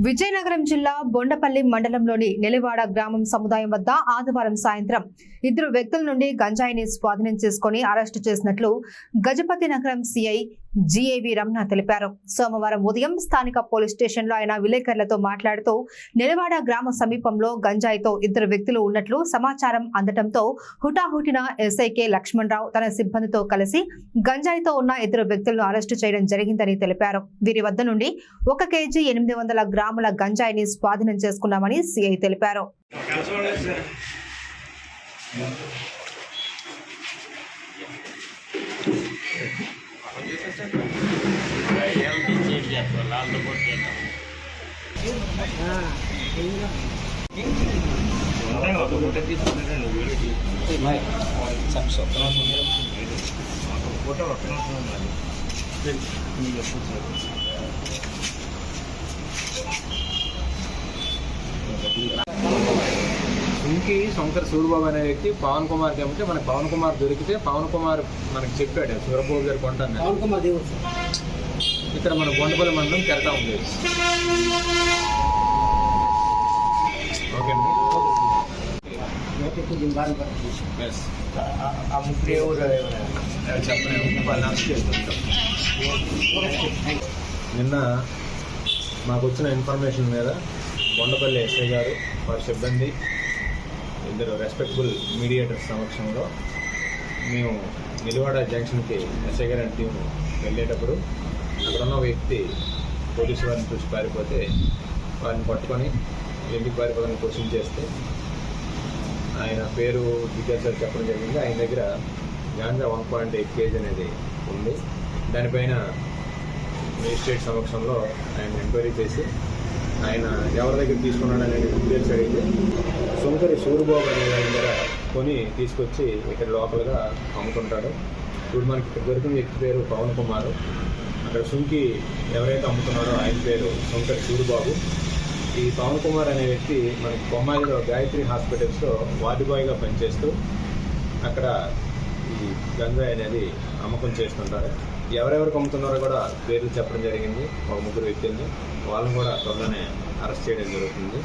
విజయనగరం జిల్లా బొండపల్లి మండలంలోని నెలివాడ గ్రామం సముదాయం వద్ద ఆదివారం సాయంత్రం ఇద్దరు వ్యక్తుల నుండి గంజాయిని స్వాధీనం చేసుకుని అరెస్టు చేసినట్లు గజపతి నగరం సిఐ జిఏవి రమణ తెలిపారు. సోమవారం ఉదయం స్థానిక పోలీస్ స్టేషన్లో ఆయన విలేకరులతో మాట్లాడుతూ నెలవాడ గ్రామ సమీపంలో గంజాయితో ఇద్దరు వ్యక్తులు ఉన్నట్లు సమాచారం అందటంతో హుటాహుటిన ఎస్ఐకే లక్ష్మణరావు తన సిబ్బందితో కలిసి గంజాయితో ఉన్న ఇద్దరు వ్యక్తులను అరెస్టు చేయడం జరిగిందని తెలిపారు. వీరి వద్ద నుండి ఒక కేజీ ఎనిమిది వందల గ్రాముల గంజాయిని స్వాధీనం చేసుకున్నామని సిఐ తెలిపారు. హెల్త్ చెక్ చేస్తారు వాళ్ళు కూడా చేద్దాం ఫోటో ఒక్క నిమిషం ఉండాలి ఎప్పుడు ఇంకి శంకర్ సూరిబాబు అనే వ్యక్తి పవన్ కుమార్ అమ్మితే మనకి పవన్ కుమార్ దొరికితే పవన్ కుమార్ మనకి చెప్పాడు సూరబాబు గారు కొంటాను పవన్ కుమార్ దేవుడు ఇక్కడ మన బొండపల్లి మండలం కెరటా ఉంది. ఓకే అండి ఆ ముగ్గురు ఎవరు చెప్పలేము నిన్న మాకు వచ్చిన ఇన్ఫర్మేషన్ మీద బొండపల్లి ఎస్ఐ గారు వారి సిబ్బంది ఇద్దరు రెస్పెక్టబుల్ మీడియేటర్స్ సమక్షంలో మేము నిలవాడ జంక్షన్కి ఎస్ఐ గారి టీం వెళ్ళేటప్పుడు అక్కడున్న వ్యక్తి పోలీసు వారిని చూసి పారిపోతే వారిని పట్టుకొని ఎందుకు పారిపోవాలని క్వశ్చన్ చేస్తే ఆయన పేరు డీటెయిల్స్ అది చెప్పడం జరిగింది. ఆయన దగ్గర గాంజా వన్ పాయింట్ ఎయిట్ కేజీ అనేది ఉంది. దానిపైన మేజిస్ట్రేట్ సమక్షంలో ఆయన ఎంక్వైరీ చేసి ఆయన ఎవరి దగ్గర తీసుకున్నాడు అనేది డీటెయిల్స్ అడిగితే సొంకరి సూరిబాబు అనే దాని దగ్గర కొని తీసుకొచ్చి ఇక్కడ లోపలగా అమ్ముతుంటాడు. ఇప్పుడు మనకి ఇక్కడ దొరికిన వ్యక్తి పేరు పవన్ కుమార్. అక్కడ సుంకి ఎవరైతే అమ్ముతున్నాడో ఆయన పేరు సొంకరి సూరిబాబు ఈ పవన్ కుమార్ అనే వ్యక్తి మనకి బొమ్మాయిలో గాయత్రి హాస్పిటల్స్లో వార్డు బాయ్గా పనిచేస్తూ అక్కడ ఈ గంజాయి అనేది అమ్మకం చేస్తుంటారు. ఎవరెవరికి అమ్ముతున్నారో కూడా పేర్లు చెప్పడం జరిగింది. ఒక ముగ్గురు వ్యక్తుల్ని వాళ్ళని కూడా త్వరలోనే అరెస్ట్ చేయడం జరుగుతుంది.